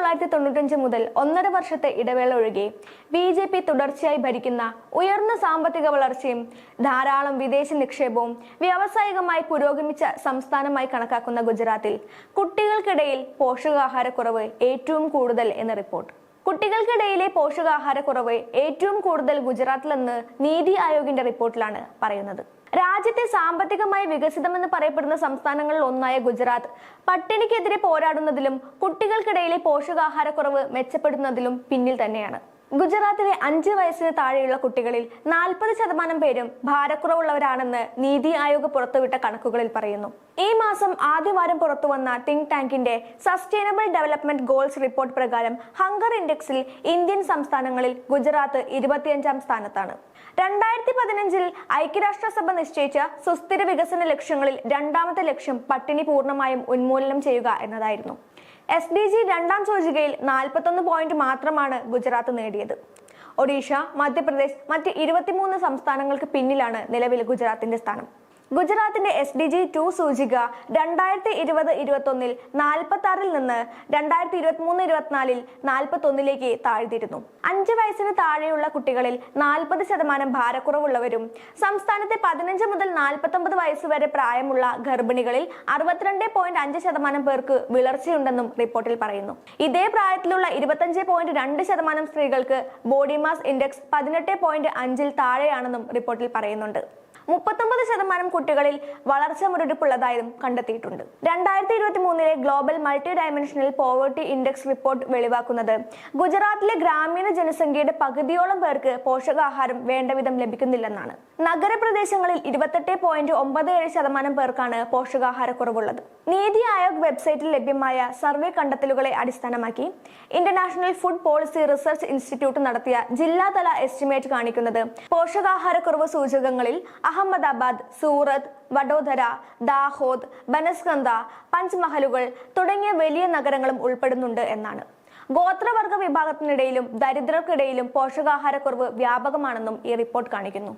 തൊള്ളായിരത്തി തൊണ്ണൂറ്റഞ്ച് മുതൽ ഒന്നര വർഷത്തെ ഇടവേള ഒഴികെ ബി ജെ പി തുടർച്ചയായി ഭരിക്കുന്ന ഉയർന്ന സാമ്പത്തിക വളർച്ചയും ധാരാളം വിദേശ നിക്ഷേപവും വ്യാവസായികമായി പുരോഗമിച്ച സംസ്ഥാനമായി കണക്കാക്കുന്ന ഗുജറാത്തിൽ കുട്ടികൾക്കിടയിൽ പോഷകാഹാരക്കുറവ് ഏറ്റവും കൂടുതൽ എന്ന റിപ്പോർട്ട്. കുട്ടികൾക്കിടയിലെ പോഷകാഹാരക്കുറവ് ഏറ്റവും കൂടുതൽ ഗുജറാത്തിലെന്ന് നീതി ആയോഗിന്റെ റിപ്പോർട്ടിലാണ് പറയുന്നത്. രാജ്യത്തെ സാമ്പത്തികമായി വികസിതമെന്ന് പറയപ്പെടുന്ന സംസ്ഥാനങ്ങളിൽ ഒന്നായ ഗുജറാത്ത് പട്ടിണിക്കെതിരെ പോരാടുന്നതിലും കുട്ടികൾക്കിടയിലെ പോഷകാഹാരക്കുറവ് മെച്ചപ്പെടുന്നതിലും പിന്നിൽ തന്നെയാണ്. ഗുജറാത്തിലെ അഞ്ച് വയസ്സിന് താഴെയുള്ള കുട്ടികളിൽ നാൽപ്പത് ശതമാനം പേരും ഭാരക്കുറവുള്ളവരാണെന്ന് നീതി ആയോഗ് പുറത്തുവിട്ട കണക്കുകളിൽ പറയുന്നു. ഈ മാസം ആദ്യവാരം പുറത്തുവന്ന തിങ്ക് ടാങ്കിന്റെ സസ്റ്റൈനബിൾ ഡെവലപ്മെന്റ് ഗോൾസ് റിപ്പോർട്ട് പ്രകാരം ഹങ്കർ ഇൻഡെക്സിൽ ഇന്ത്യൻ സംസ്ഥാനങ്ങളിൽ ഗുജറാത്ത് ഇരുപത്തിയഞ്ചാം സ്ഥാനത്താണ്. രണ്ടായിരത്തി പതിനഞ്ചിൽ ഐക്യരാഷ്ട്രസഭ നിശ്ചയിച്ച സുസ്ഥിര വികസന ലക്ഷ്യങ്ങളിൽ രണ്ടാമത്തെ ലക്ഷ്യം പട്ടിണി പൂർണമായും ഉന്മൂലനം ചെയ്യുക എന്നതായിരുന്നു. എസ് ഡി ജി രണ്ടാം സൂചികയിൽ നാൽപ്പത്തൊന്ന് പോയിന്റ് മാത്രമാണ് ഗുജറാത്ത് നേടിയത്. ഒഡീഷ മധ്യപ്രദേശ് മറ്റ് ഇരുപത്തിമൂന്ന് സംസ്ഥാനങ്ങൾക്ക് പിന്നിലാണ് നിലവിൽ ഗുജറാത്തിന്റെ സ്ഥാനം. ഗുജറാത്തിന്റെ എസ് ഡി ജി ടു സൂചിക രണ്ടായിരത്തി ഇരുപത് ഇരുപത്തൊന്നിൽ നാൽപ്പത്തി ആറിൽ നിന്ന് രണ്ടായിരത്തി ഇരുപത്തി മൂന്ന് ഇരുപത്തിനാലിൽ നാൽപ്പത്തി ഒന്നിലേക്ക് താഴ്ത്തിയിരുന്നു. അഞ്ച് വയസ്സിന് താഴെയുള്ള കുട്ടികളിൽ നാൽപ്പത് ശതമാനം ഭാരക്കുറവുള്ളവരും സംസ്ഥാനത്തെ പതിനഞ്ച് മുതൽ നാൽപ്പത്തൊമ്പത് വയസ്സ് വരെ പ്രായമുള്ള ഗർഭിണികളിൽ അറുപത്തിരണ്ട് പോയിന്റ് അഞ്ച് ശതമാനം പേർക്ക് വിളർച്ചയുണ്ടെന്നും റിപ്പോർട്ടിൽ പറയുന്നു. ഇതേ പ്രായത്തിലുള്ള ഇരുപത്തഞ്ച് പോയിന്റ് രണ്ട് ശതമാനം സ്ത്രീകൾക്ക് ബോഡി മാസ് ഇൻഡെക്സ് പതിനെട്ട് പോയിന്റ് അഞ്ചിൽ താഴെയാണെന്നും റിപ്പോർട്ടിൽ പറയുന്നുണ്ട്. മുപ്പത്തൊമ്പത് ശതമാനം കുട്ടികളിൽ വളർച്ച മുരടിപ്പുള്ളതായും കണ്ടെത്തിയിട്ടുണ്ട്. രണ്ടായിരത്തി ഇരുപത്തി മൂന്നിലെ global multi dimensional poverty index report വെളിവാക്കുന്നത് ഗുജറാത്തിലെ ഗ്രാമീണ ജനസംഖ്യയുടെ പകുതിയോളം പേർക്ക് പോഷകാഹാരം വേണ്ടവിധം ലഭിക്കുന്നില്ലെന്നാണ്. നഗരപ്രദേശങ്ങളിൽ ഇരുപത്തെട്ട് പോയിന്റ് ഒമ്പത് ഏഴ് ശതമാനം പേർക്കാണ് പോഷകാഹാരക്കുറവുള്ളത്. നീതി ആയോഗ് വെബ്സൈറ്റിൽ ലഭ്യമായ സർവേ കണ്ടെത്തലുകളെ അടിസ്ഥാനമാക്കി international food policy research institute നടത്തിയ ജില്ലാതല എസ്റ്റിമേറ്റ് കാണിക്കുന്നത് പോഷകാഹാരക്കുറവ് സൂചകങ്ങളിൽ അഹമ്മദാബാദ് സൂറത്ത് വഡോദര ദാഹോദ് ബനസ്കന്ദ പഞ്ച്മഹലുകൾ തുടങ്ങിയ വലിയ നഗരങ്ങളും ഉൾപ്പെടുന്നുണ്ട് എന്നാണ്. ഗോത്രവർഗ വിഭാഗത്തിനിടയിലും ദരിദ്രർക്കിടയിലും പോഷകാഹാരക്കുറവ് വ്യാപകമാണെന്നും ഈ റിപ്പോർട്ട് കാണിക്കുന്നു.